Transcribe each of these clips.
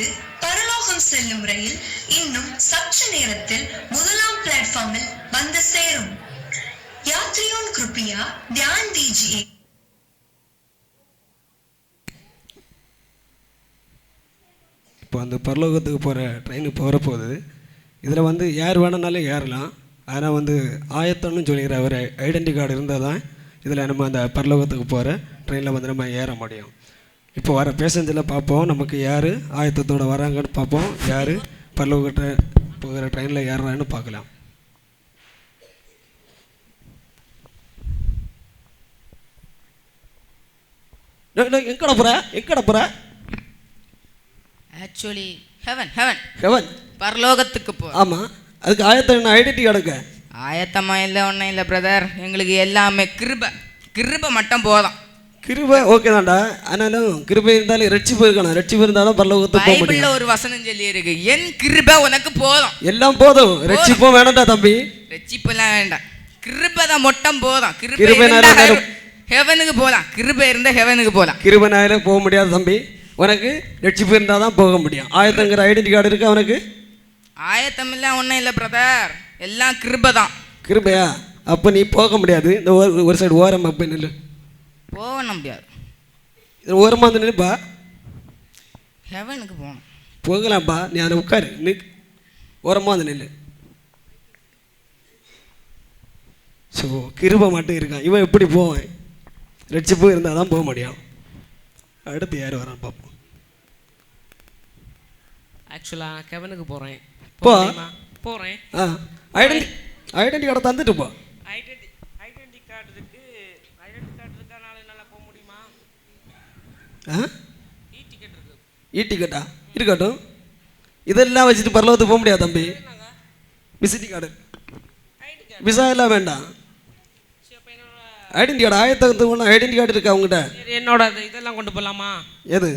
இருந்து பரலோகம் செல்லும் ரயில் இன்னும் சற்று நேரத்தில் முதலாம் பிளாட்ஃபார்மில் வந்து சேரும். யாத்ரியோன் கிருப்பியா தியான் தீஜியே இப்போ அந்த பரலோகத்துக்கு போகிற ட்ரெயின் இப்போ வரப்போகுது. இதில் வந்து யார் வேணும்னாலும் ஏறலாம். ஆனால் வந்து ஆயத்தம்னு சொல்லிக்கிற ஒரு ஐடென்டி கார்டு இருந்தால் தான் இதில் நம்ம அந்த பரலோகத்துக்கு போகிற ட்ரெயினில் வந்து நம்ம ஏற முடியும். இப்போ வர பேசஞ்சரில் பார்ப்போம். நமக்கு யார் ஆயத்தத்தோட வராங்கன்னு பார்ப்போம். யார் பரலோகத்தை போகிற ட்ரெயினில் ஏறுறான்னு பார்க்கலாம். எங்கடா போகிற எங்கடா போகிற ஆக்சுவலி ஹெவன் ஹெவன் ஹெவன் பரலோகத்துக்கு போ. ஆமாம் அதுக்கு ஆயத்தம் என்ன? ஐடென்டி கார்டுங்க ஆயத்தமா இல்லை ஒன்றும் இல்லை பிரதர் எங்களுக்கு எல்லாமே கிருப. கிருப மட்டும் போதும். கிருபை ஓகே தான்டா. ஆனாலும் கிருபை இருந்தாலும் ரட்சிப்பு இருக்கணும். ரட்சிப்பு இருந்தாலும் பரலோகத்துக்கு போக பைபிள்ல முடியும். ஒரு வசனம் சொல்லி இருக்கு என் கிருப உனக்கு போதும். எல்லாம் போதும். ரட்சிப்பும் வேணாம்டா தம்பி. ரட்சிப்பெல்லாம் வேண்டாம். கிருப தான் மட்டும் போதும். கிருப கிருபைனால இருந்தா வேணும். ஹெவனுக்கு போலாம் கிருப இருந்தா ஹெவனுக்கு போலாம் கிருபனால போக முடியாது தம்பி. உனக்கு ரட்சிப்பு இருந்தால் தான் போக முடியும். ஆயத்தங்கிற ஐடென்டி கார்டு இருக்கு அவனுக்கு ஆயத்தம் இல்லை ஒன்றும் இல்லை பிரதர் எல்லாம் கிருப தான். கிருபையா? அப்போ நீ போக முடியாது. இந்த ஒரு ஒரு சைடு ஓரம் அப்போ நில்லு. போக முடியாது இது ஓரமாக வந்து நில்லுப்பா. ஹெவனுக்கு போகணும். போகலாம்ப்பா. நீ அதில் உட்காரு. நீ ஓரமாக வந்து நில்லு. ஸோ கிருபை மட்டும் இருக்கான் இவன் எப்படி போவான்? ரட்சிப்பு இருந்தால் தான் போக முடியும். அடுத்து யார் வரான்னு பார்ப்போம். ஆக்சுவலாக கெவனுக்கு போகிறேன் போ. போகிறேன் ஆ. ஐடென்டி ஐடென்டி கார்டை தந்துட்டு போ ஐடென்டி ஐடென்டி கார்டு இருக்கு ஐடென்டி கார்டு இருக்கனால என்னால் போக முடியுமா ஆ இ டிக்கெட் இருக்கு இ டிக்கெட்டா இருக்கட்டும். இதெல்லாம் வச்சுட்டு பரலோகத்துக்கு போக முடியாது தம்பி. Visiting card ID card visa எல்லாம் வேண்டாம். சரி அப்போ என்னோட ஐடென்டி கார்டு ஆயத்தத்துக்கு ஒன்று ஐடென்டி கார்டு இருக்கா அவங்ககிட்ட சரி என்னோட இது- இதெல்லாம் கொண்டு போகலாமா எது?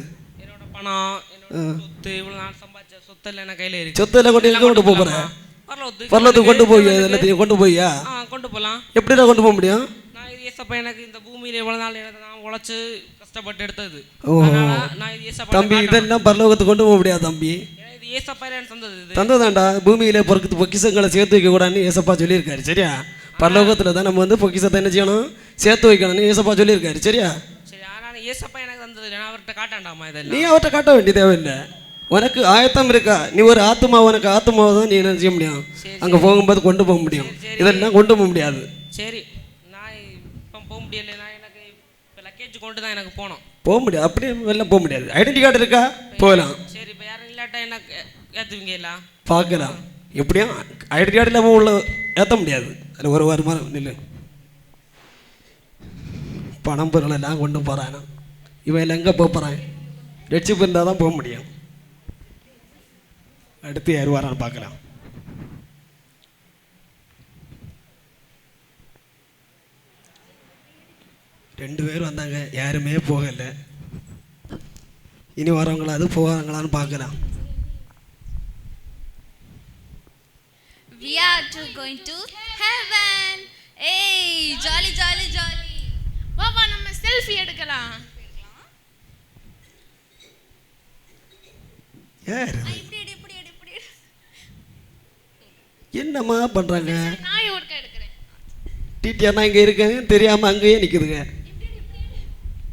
என்னோட பணம் சொத்து இவ்வளோ நான் சம்பாதிச்ச சொத்து எல்லாம் என்ன கையில் இருக்கு. சொத்து எல்லாம் கொண்டு எங்கே கொண்டு போக போகிறேன் பரலோகத்துக்கு பரலோகத்துக்கு கொண்டு போய் எல்லாத்தையும் கொண்டு போய்யா? ஆ கொண்டு போகலாம் எப்படிடா கொண்டு போக முடியும்? நான் ஏசப்பா எனக்கு இந்த பூமியில் எவ்வளோ நாள் நான் உழைச்சு கஷ்டப்பட்டு எடுத்தது. தம்பி இதெல்லாம் பரலோகத்துக்கு கொண்டு போக முடியாது தம்பி. தந்ததாண்டா பூமியிலே பொறுக்கு பொக்கிசங்களை சேர்த்து வைக்க கூடாதுன்னு ஏசப்பா சொல்லியிருக்காரு சரியா? பரலோகத்தில் தான் நம்ம வந்து பொக்கிசத்தை என்ன செய்யணும்? சேர்த்து வைக்கணும்னு ஏசப்பா சொல்லியிருக்காரு சரியா? நீ அவர்கிட்ட காட்ட வேண்டிய தேவையில்லை. உனக்கு ஆயத்தம் இருக்கா? நீ ஒரு ஆத்மா உனக்கு ஆத்மாவை தான் நீ என்ன செய்ய முடியும்? அங்கே போகும்போது கொண்டு போக முடியும். இதெல்லாம் கொண்டு போக முடியாது. சரி நான் இப்போ போக முடியல லக்கேஜ் கொண்டு தான் எனக்கு போகணும் போக முடியாது. அப்படியே வெளில போக முடியாது. ஐடென்டி கார்டு இருக்கா? போகலாம். சரி இப்போ யாரும் இல்லாட்டா என்ன ஏற்றுவீங்க எல்லாம் பார்க்கலாம். எப்படியும் ஐடென்டி கார்டு இல்லாமல் உள்ள ஏற்ற முடியாது. அதில் ஒரு வருமானம் நில்லு. பணம் பொருள் எல்லாம் கொண்டு போகிறான் இவன். எல்லாம் எங்கே போக போகிறான் ரட்சிப்பு இருந்தால் தான் போக முடியும். அடுத்து யார் வரான்னு பார்க்கலாம். ரெண்டு பேர் வந்தாங்க. யாருமே போகலை. இனி வரவங்களாவது போவாங்களான்னு பார்க்கலாம். We are to going to heaven. Hey, jolly, jolly, jolly. வா வா நம்ம செல்ஃபி எடுக்கலாம். யார்? இப்படி எடு, இப்படி எடு, இப்படி எடு. என்னம்மா பண்ணுறாங்க நான் ஒருக்கா எடுக்கிறேன். டிடிஆர்னா இங்கே இருக்காங்க தெரியாமல் அங்கேயே நிற்குதுங்க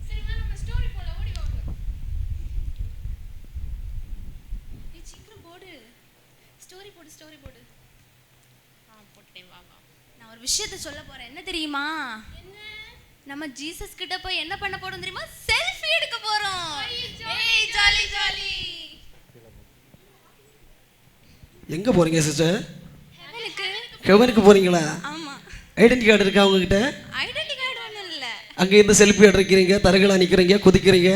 சரி வா நம்ம ஸ்டோரி போல ஓடி வா ஏய், சீக்கிரம் போடு ஸ்டோரி போடு ஸ்டோரி போடு ஆ போட்டேன் வா வா நான் ஒரு விஷயத்த சொல்ல போறேன். என்ன தெரியுமா? நம்ம ஜீசஸ் கிட்ட போய் என்ன பண்ண போறோம் தெரியுமா? செல்ஃபி எடுக்க போறோம். ஏய் ஜாலி. ஜாலி எங்கே போகிறீங்க சிஸ்டர் ஹெவனுக்கு போகிறீங்களா ஆமா. ஐடென்டி கார்டு இருக்கா உங்ககிட்ட? ஐடென்டி கார்டு ஒண்ணும் இல்ல. அங்கே இருந்து செல்ஃபி எடுக்கிறீங்க தரகலாக நிற்கிறீங்க குதிக்கிறீங்க?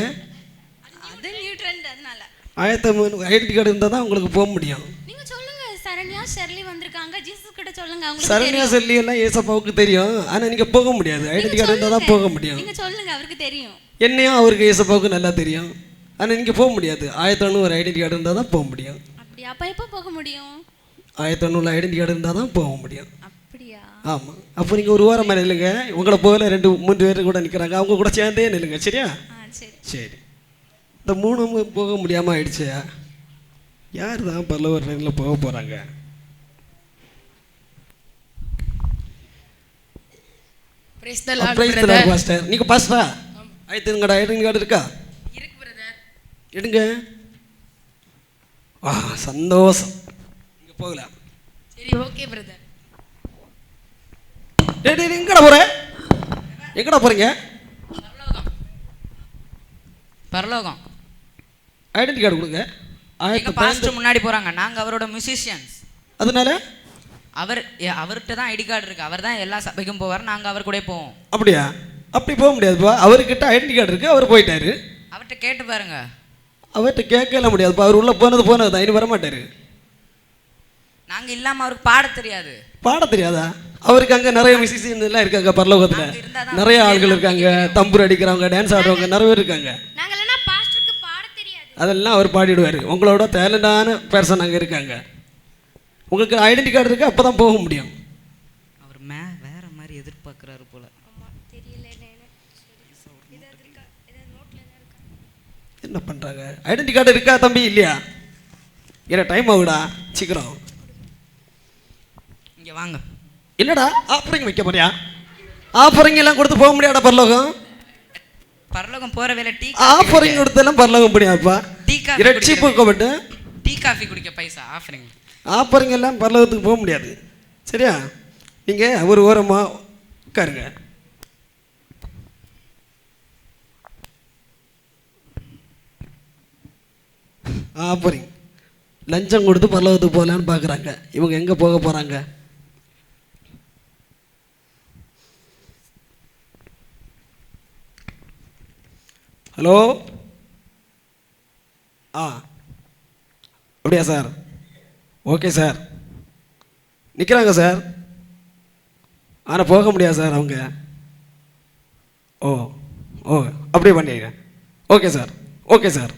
அது நியூ ட்ரெண்ட் அதனால. ஆயத்தம் ஐடென்டி கார்டு இருந்தால் தான் உங்களுக்கு போக முடியும். நீங்க சொல்லுங்க சரண்யா ஷெர்லி வந்திருக்காங்க. கிட்ட சொல்லுங்க அவங்களுக்கு சரண்யா. செல்லி எல்லாம் ஏசப்பாவுக்கு தெரியும். ஆனால் நீங்கள் போக முடியாது. ஐடென்டி கார்டு இருந்தால் தான் போக முடியும். நீங்க சொல்லுங்க அவருக்கு தெரியும். என்னையும் அவருக்கு ஏசப்பாவுக்கு நல்லா தெரியும். ஆனால் நீங்கள் போக முடியாது. ஆயிரத்தொன்னு ஒரு ஐடென்டி கார்டு இருந்தால் தான் போக முடியும். அப்படியா? அப்ப எப்போ போக முடியும்? ஆயிரத்தொன்னூறு ஐடென்டி கார்டு இருந்தால் தான் போக முடியும். அப்படியா? ஆமாம் அப்போ நீங்கள் ஒரு ஓரமாக நில்லுங்க. உங்களை போகல ரெண்டு மூன்று பேர் கூட நிற்கிறாங்க அவங்க கூட சேர்ந்தே நில்லுங்க. சரியா? சரி. இந்த மூணு போக முடியாமல் ஆயிடுச்சா. யார் தான் பரலோக ட்ரெயினில் போக போகிறாங்க praise the lord praise brother pastor நீங்கள் பாஸ்டரா? ஆயிரத்தி ஐடென்டி கார்டு இருக்கா? இருக்கு பிரதர் எடுங்க. வா சந்தோஷம். இங்கே போகலாம் சரி ஓகே பிரதர் டேய் டேய் எங்கடா போற? எங்கடா போறீங்க? பரலோகம். பரலோகம். ஐடென்டி கார்டு கொடுங்க. ஆயிரத்தி பாஸ்டர் முன்னாடி போறாங்க. நாங்க அவரோட மியூசிஷியன்ஸ் அதனால? அவர் அவர்கிட்ட தான் ஐடி கார்டு இருக்கு. அவர் தான் எல்லா சபைக்கும் போவார். நாங்க அவர் கூட போவோம். அப்படியா? அப்படி போக முடியாதுப்பா அவர்கிட்ட ஐடென்டி கார்டு இருக்கு. அவர் போயிட்டாரு. அவர்கிட்ட கேட்டு பாருங்க. அவர்கிட்ட கேட்கல முடியாதுப்பா அவர் உள்ளே போனது போனது தான். இனி வரமாட்டாரு. நாங்க இல்லாம அவருக்கு பாட தெரியாது. பாட தெரியாதா? அவருக்கு அங்கே நிறைய மியூசிஷியன் எல்லாம் இருக்காங்க பரலோகத்தில். நிறைய ஆள்கள் இருக்காங்க. தம்பூர் அடிக்கிறவங்க டான்ஸ் ஆடுறவங்க நிறைய பேர் இருக்காங்க. அதெல்லாம் அவர் பாடிடுவார். உங்களோட டேலண்டான பர்சன் அங்கே இருக்காங்க. உங்களுக்கு ஐடென்டி கார்டு இருக்கு அப்போ தான் போக முடியும். அவர் மே வேற மாதிரி எதிர்பார்க்கறாரு போல. தெரியல என்ன பண்ணுறாங்க ஐடென்டி கார்டு இருக்கா தம்பி இல்லையா? ஏன்னா டைம் ஆகுடா. சீக்கிரம். இங்க வாங்க. என்னடா ஆஃபரிங் வைக்க போறியா? ஆஃபரிங் எல்லாம் கொடுத்து போக முடியாடா பரலோகம்? பரலோகம் போற வேலை டீ ஆஃபரிங் கொடுத்தெல்லாம் பரலோகம் முடியாதுப்பா டீ காஃபி இரட்சி போக்கப்பட்டு டீ காஃபி குடிக்க பைசா ஆஃபரிங் ஆஃபரிங் எல்லாம் பரலோகத்துக்கு போக முடியாது. சரியா? நீங்கள் ஒரு ஓரமாக உட்காருங்க. ஆப்பரிங் லஞ்சம் கொடுத்து பரலோகத்துக்கு போகலான்னு பார்க்குறாங்க இவங்க எங்கே போக போகிறாங்க ஹலோ? ஆ. அப்படியா சார்? ஓகே சார் நிற்கிறாங்க சார் ஆனால் போக முடியாது சார் அவங்க. ஓ ஓ அப்படியே பண்ணிடுறேன் ஓகே சார் ஓகே சார்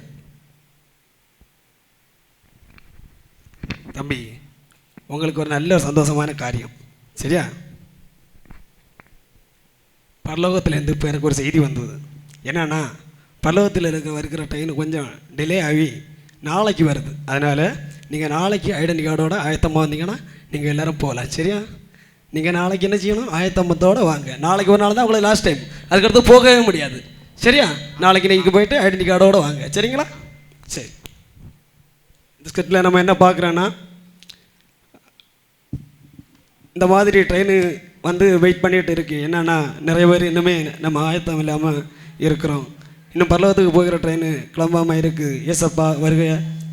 தம்பி உங்களுக்கு ஒரு நல்ல சந்தோஷமான காரியம். சரியா? பரலோகத்துலேருந்து இப்போ எனக்கு ஒரு செய்தி வந்தது. என்னன்னா பரலோகத்தில் இருக்க வருகிற ட்ரெயின் கொஞ்சம் டிலே ஆகி நாளைக்கு வருது. அதனால் நீங்கள் நாளைக்கு ஐடென்டி கார்டோட ஆயத்தமாக வந்தீங்கன்னா நீங்கள் எல்லோரும் போகலாம். சரியா? நீங்கள் நாளைக்கு என்ன செய்யணும்? ஆயத்தம்பத்தோடு வாங்க. நாளைக்கு ஒரு நாள் தான் உங்களுக்கு லாஸ்ட் டைம் அதுக்கடுத்து போகவே முடியாது. சரியா? நாளைக்கு நீங்கள் போயிட்டு ஐடென்டி கார்டோட வாங்க. சரிங்களா? சரி. இந்த ஸ்கிரிப்டில் நம்ம என்ன பார்க்குறோன்னா இந்த மாதிரி ட்ரெயின் வந்து வெயிட் பண்ணிகிட்டு இருக்கு. என்னன்னா நிறைய பேர் இன்னுமே நம்ம ஆயத்தம் இல்லாமல் இருக்கிறோம். இன்னும் பரலோகத்துக்கு போகிற ட்ரெயின் கிளம்பாமல் இருக்குது ஏசப்பா வருகை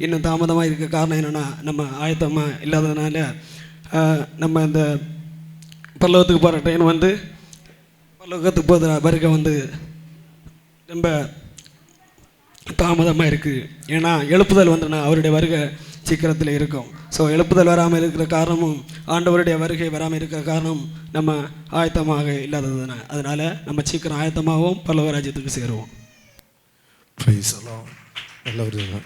இன்னும் தாமதமாக இருக்க காரணம் என்னென்னா நம்ம ஆயத்தமாக இல்லாததுனால நம்ம இந்த பரலோகத்துக்கு போகிற ட்ரெயின் வந்து பரலோகத்துக்கு போகிற வருகை வந்து ரொம்ப தாமதமாக இருக்குது ஏன்னா எழுப்புதல் வந்துன்னா அவருடைய வருகை சீக்கிரத்தில் இருக்கும். ஸோ எழுப்புதல் வராமல் இருக்கிற காரணமும் ஆண்டவருடைய வருகை வராமல் இருக்கிற காரணம் நம்ம ஆயத்தமாக இல்லாததுனா அதனால் நம்ம சீக்கிரம் ஆயத்தமாகவும் பல்லவ ராஜ்யத்துக்கு சேருவோம். Praise the Lord. Hello, dear.